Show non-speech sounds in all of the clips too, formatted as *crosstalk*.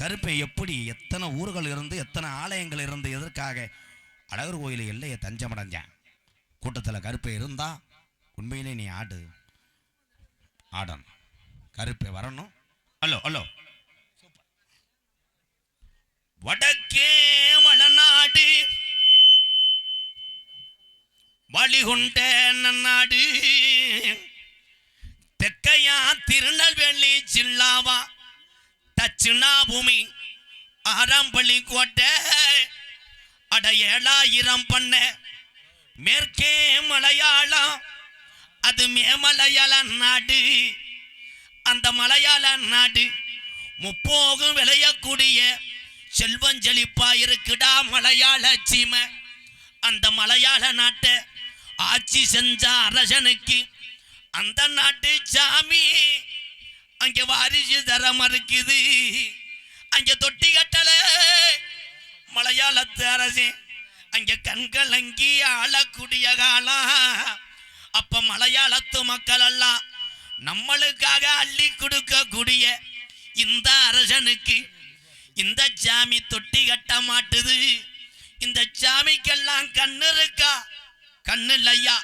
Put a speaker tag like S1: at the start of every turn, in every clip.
S1: கருப்பை எப்படி எத்தனை ஊர்கள் இருந்து எத்தனை ஆலயங்கள் இருந்து எதற்காக? அழகர் கோயில் எல்லையை தஞ்சமடைஞ்சேன். கூட்டத்தில் கருப்பை இருந்தா உண்மையிலே நீ ஆடு. ஆடணும். கருப்பை வரணும். Hello hello. வடக்கே மலநாடு வழிகொண்ட நன்னாடு. தெக்கையா திருநெல்வேலி ஜில்லாவா. தச்சுனா பூமி. ஆரம்பள்ளி கோட்டை. அட ஏழாயிரம் பண்ண. மேற்கே மலையாளம். அது மேமலையாள நாடு. அந்த மலையாள நாடு. முப்போகும் விளையக்கூடிய செல்வம் செழிப்பா இருக்குடா மலையாள சீமை. அந்த மலையாள நாட்டை ஆட்சி செஞ்ச அரசனுக்கு அந்த நாட்டு சாமி அங்கே வாரிசு தர மறுக்குது அங்கே தொட்டி கட்டல. மலையாளத்து அரசு அங்கே கண்கள் அங்கி ஆளக்கூடிய காலம் அப்ப மலையாளத்து மக்கள் எல்லாம் நம்மளுக்காக அள்ளி கொடுக்கக்கூடிய இந்த அரசனுக்கு இந்த சாமி தொட்டி கட்ட மாட்டுது. இந்த சாமிக்கெல்லாம் கண்ணு இருக்கா? கண்ணு இல்லையா?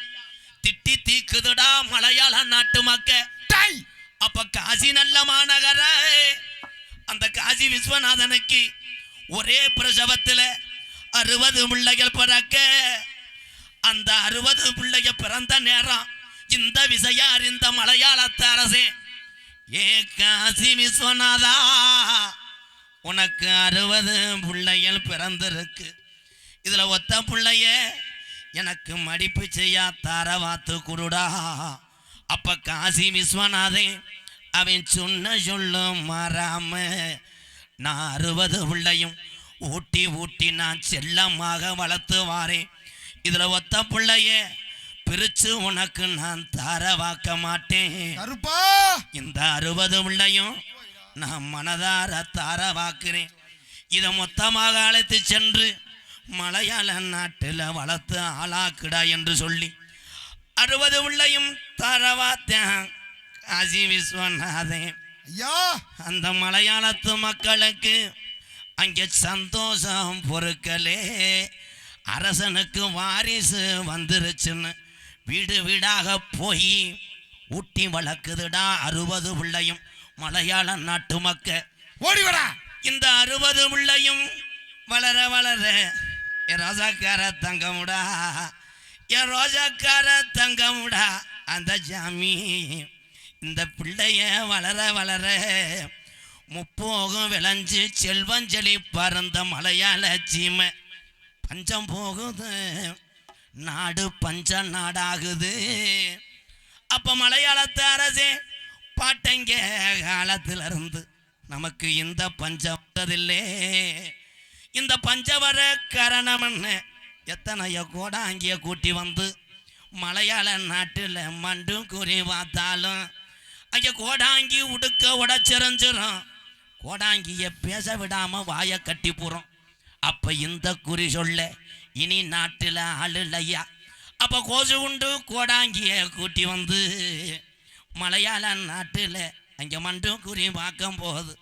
S1: திட்டி தீக்குதுடா மலையாள நாட்டு மக்க
S2: டேய்!
S1: அப்ப காசி நல்ல மாநகர. அந்த காசி விஸ்வநாதனுக்கு ஒரே பிரசவத்தில் அறுபது பிள்ளைகள் பிறக்க. அந்த அறுபது பிள்ளைய பிறந்த நேரம் இந்த விசையா அறிந்த மலையாளத்த அரசே ஏ காசி விஸ்வநாதா உனக்கு அறுபது பிள்ளைகள் பிறந்திருக்கு. இதில் ஒத்த பிள்ளைய எனக்கு மடிப்பு செய்யா தார வாத்து குருடா. அப்ப காசி விஸ்வநாதே அவன் சொன்ன சொல்லும் மாறாம நான் அறுபது பிள்ளையும் ஊட்டி ஊட்டி நான் செல்லமாக வளர்த்து வாரேன் இதுல ஒத்த பிள்ளைய பிரிச்சு உனக்கு நான் தார வாக்க மாட்டேன் இந்த அறுபது பிள்ளையும் நான் மனதார தார வாக்குறேன் இதை மொத்தமாக அழைத்து சென்று மலையாள நாட்டில் வளர்த்து ஆளாக்குடா என்று சொல்லி அறுபது பிள்ளையும் தரவாத்தேன். காசி விஸ்வநாதன்
S2: ஐயா!
S1: அந்த மலையாளத்து மக்களுக்கு அங்கே சந்தோஷம் பொறுக்கலே. அரசனுக்கு வாரிசு வந்துருச்சுன்னு வீடு வீடாக போய் ஊட்டி வளர்க்குதுடா அறுபது பிள்ளையும் மலையாள நாட்டு மக்க.
S2: ஓடி வாடா!
S1: இந்த அறுபது பிள்ளையும் வளர வளர என் ரோஜாக்கார தங்கமுடா என் ரோஜாக்கார தங்கமுடா அந்த ஜாமி. இந்த பிள்ளைய வளர வளர முப்போகம் விளைஞ்சு செல்வம் பறந்த மலையாள சீமை. பஞ்சம் போகுது. நாடு பஞ்ச நாடாகுது. அப்போ மலையாளத்து அரசே பாட்டங்க காலத்திலிருந்து நமக்கு இந்த பஞ்சம் வந்ததில்லே. இந்த பஞ்சவர கரணம்னு எத்தனையோ கூட அங்கேயே கூட்டி வந்து மலையாள நாட்டில் மண்டும் குறி பார்த்தாலும் அங்கே கோடாங்கி உடுக்க உடச்சிறஞ்சிரும் கோடாங்கியை பேச விடாமல் வாயை கட்டி போகிறோம் அப்போ இந்த குறி சொல்ல இனி நாட்டில் ஆள் இல்லையா? அப்ப கோசு உண்டு கோடாங்கியை கூட்டி வந்து மலையாள நாட்டில் அங்கே மண்டும் குறி பார்க்கும் போது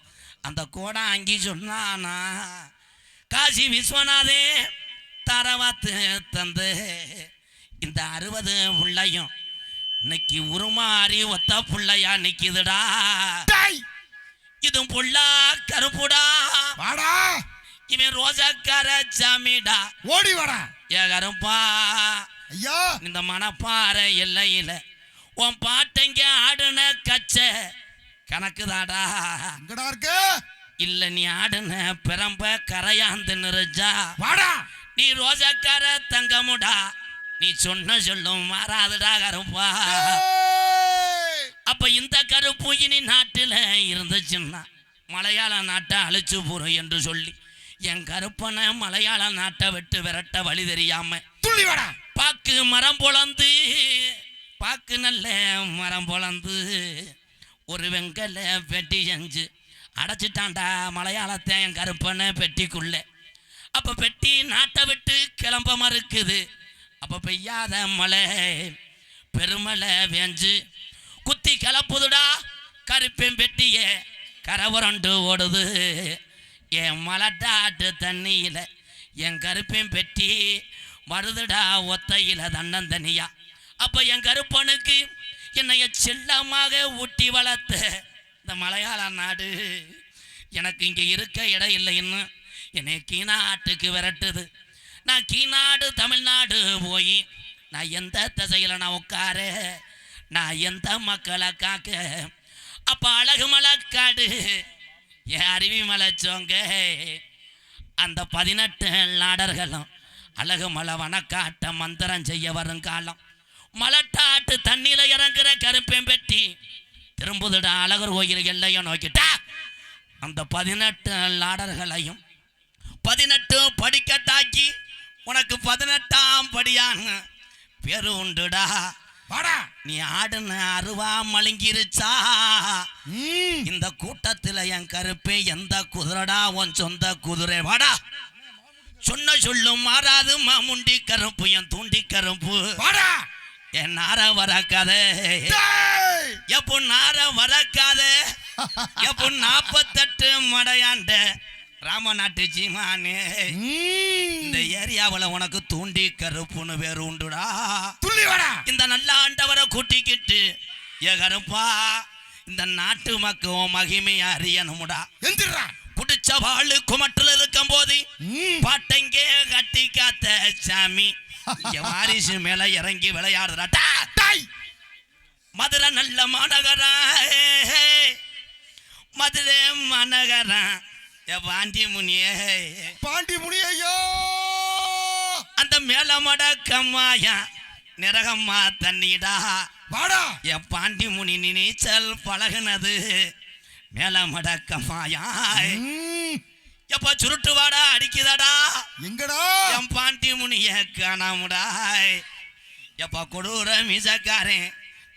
S1: அந்த கோடாங்கி சொன்னானா காசி விஸ்வநாதே தரவாத்து தந்து இந்த அறுபது பிள்ளையும் இன்னைக்கு உருமாறி ஒத்த பிள்ளையா நிக்குதுடா. இதுவும் புள்ளா கருப்புடா.
S2: வாடா!
S1: இவன் ரோஜாக்கார சாமிடா.
S2: ஓடி வாடா.
S1: ஏ கருப்பா
S2: ஐயா!
S1: இந்த மணப்பாறை எல்லையில உன் பாட்டங்க ஆடுன கச்ச கணக்குதாடா.
S2: இருக்கு?
S1: இல்ல நீ ஆடுன பிறம்ப கரையாந்து நிறுஜா.
S2: வாடா!
S1: நீ ரோஜாக்கார தங்கமுடா. நீ சொன்ன சொல்லும் மாறாதுடா கருப்பா! அப்ப இந்த கருப்பு இனி நாட்டில் இருந்துச்சுன்னா மலையாள நாட்டை அழிச்சு போறோம் என்று சொல்லி என் கருப்பனை மலையாள நாட்டை விட்டு விரட்ட வழி தெரியாம
S2: துள்ளி வாடா.
S1: பாக்கு மரம் பொளந்து பாக்கு நல்ல மரம் பொளந்து ஒரு வெங்கல பெட்டி செஞ்சு அடைச்சிட்டான்டா மலையாளத்தை என் கருப்பனை பெட்டிக்குள்ள. அப்ப பெட்டி நாட்டை விட்டு கிளம்ப மறுக்குது அப்ப பெய்யாத மழை பெருமழை வேஞ்சு குத்தி கிளப்புதுடா கருப்பேன் பெட்டிய கரவரண்டு ஓடுது. என் மலட்டாட்டு தண்ணியில என் கருப்பேன் பெட்டி வருதுடா ஒத்தையில தன்னந்தனியா. அப்ப என் கருப்பனுக்கு என்னைய செல்லமாக ஊட்டி வளர்த்த இந்த மலையாள நாடு எனக்கு இங்கே இருக்க இடம் இல்லைன்னு என்னை கீநாட்டுக்கு விரட்டுது. நான் கீநாடு தமிழ்நாடு போய் நான் எந்த திசையில் நான் உட்கார நான் எந்த மக்களை காக்க அப்போ அழகு மலக்காடு என் அருவி மலைச்சோங்க அந்த பதினெட்டு நாடர்களும் அழகு மலை வனக்காட்ட மந்திரம் செய்ய வரும் காலம். மலட்டாட்டு தண்ணியில் இறங்குற கருப்பேன் பெட்டி திரும்புதுடா அழகர் கோயில் எல்லையும் நோக்கிட்டா அந்த பதினெட்டு நாடர்களையும் பதினெட்டு படிக்கட்டாக்கி உனக்கு பதினெட்டாம் படியான்னு பேரு உண்டுடா.
S2: வாடா.
S1: நீ ஆடுன அருவா மழுங்கிருச்சா? இந்த கூட்டத்தில் என் கருப்பே எந்த குதிரடா உன் சொந்த குதிரை? வாடா. சொன்ன சொல்லும் மாறாது மாமுண்டி கருப்பு என் தூண்டி கருப்பு.
S2: வாடா.
S1: என் நார வரக்காதே. எப்போ நார வரக்காதே? எப்போ நாற்பத்தெட்டு மடையாண்ட? ராமநாட்டு சீமானே
S2: ம்.
S1: இந்த ஏரியாவில் உனக்கு தூண்டி கருப்புன்னு பேர் உண்டுடா.
S2: துள்ளி வாடா.
S1: இந்த நல்ல ஆண்டவரை கூட்டிக்கிட்டு ஏ கருப்பா இந்த நாட்டு மக்கள் மகிமையை அறியணுமுடா.
S2: எந்திரா.
S1: குடிச்ச வாழு குமட்டில் இருக்கும் போது பாட்டங்கே கட்டி காத்த சாமி. வாரிசு மேல இறங்கி விளையாடுறாட்டா
S2: டேய்.
S1: மதுரை நல்ல மாநகரா. மதுரை மாநகரா. ஏ பாண்டி முனியே.
S2: பாண்டி முனி ஐயோ
S1: அந்த மேலமட கம்மாயா நிறகம்மா தண்ணிடா
S2: வாடா!
S1: என் பாண்டி முனி நீ நீச்சல் பழகுனது. மேலமட கம்மாயா எப்ப சுருட்டு வாடா அடிக்குதாடா.
S2: எங்கடா?
S1: என் பாண்டி முனிய காணாமுடாய் எப்ப கொடூர மீசக்காரன்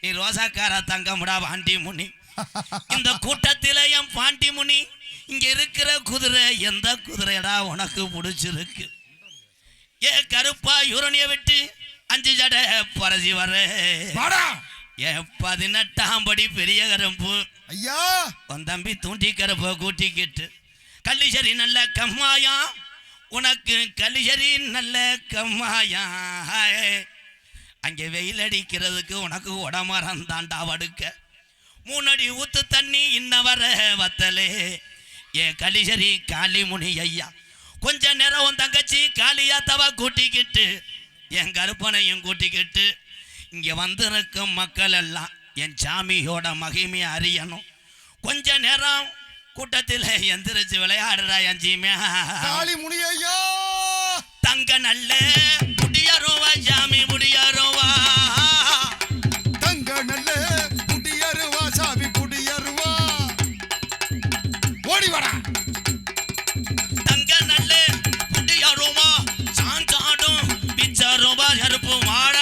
S1: நீ ரோசாக்கார தங்கமுடா பாண்டி முனி. *laughs* இந்த கூட்டத்தில் என் பாண்டி முனி இங்க இருக்கிற குதிரை எந்த குதிரைடா உனக்கு பிடிச்சிருக்கு? ஏ கருப்பா யூரனிய விட்டு அஞ்சு ஜடை பறசி வர. ஏ பதினெட்டாம் படி பெரிய கரும்பு.
S2: ஐயா.
S1: உன் தம்பி தூண்டி கருப்பை கூட்டிக்கிட்டு கள்ளிசரி நல்ல கம்மாயா? உனக்கு கள்ளிசரி நல்ல கம்மாயா? அங்கே வெயில் அடிக்கிறதுக்கு உனக்கு உடமரம் தாண்டா வடுக்க. மூணடி ஊத்து தண்ணி இன்ன வர வத்தலே. ஏ கலிசரி காளிமுனி ஐயா. கொஞ்ச நேரம் உன் தங்கச்சி காளியாத்தவ கூட்டிக்கிட்டு என் கருப்பனையும் கூட்டிக்கிட்டு இங்கே வந்திருக்கும் மக்கள் எல்லாம் என் சாமியோட மகிமையை அறியணும். கொஞ்ச நேரம் கூட்டத்தில் எந்திரிச்சு விளையாடுறா என் ஜீமியா
S2: ஐயா!
S1: தங்க நல்ல முடியருவா சாமி பிச்சருவா வாழ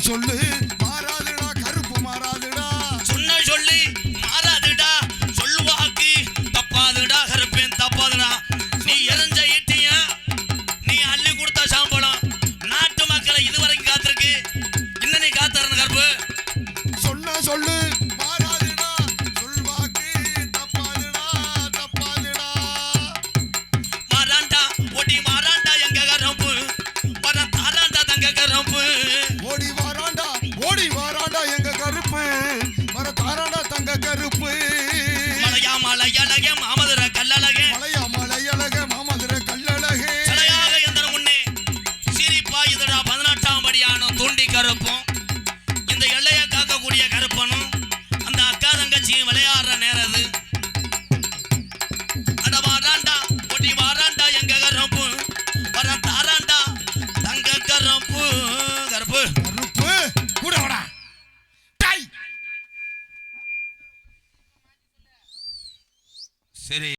S1: சொல்லு.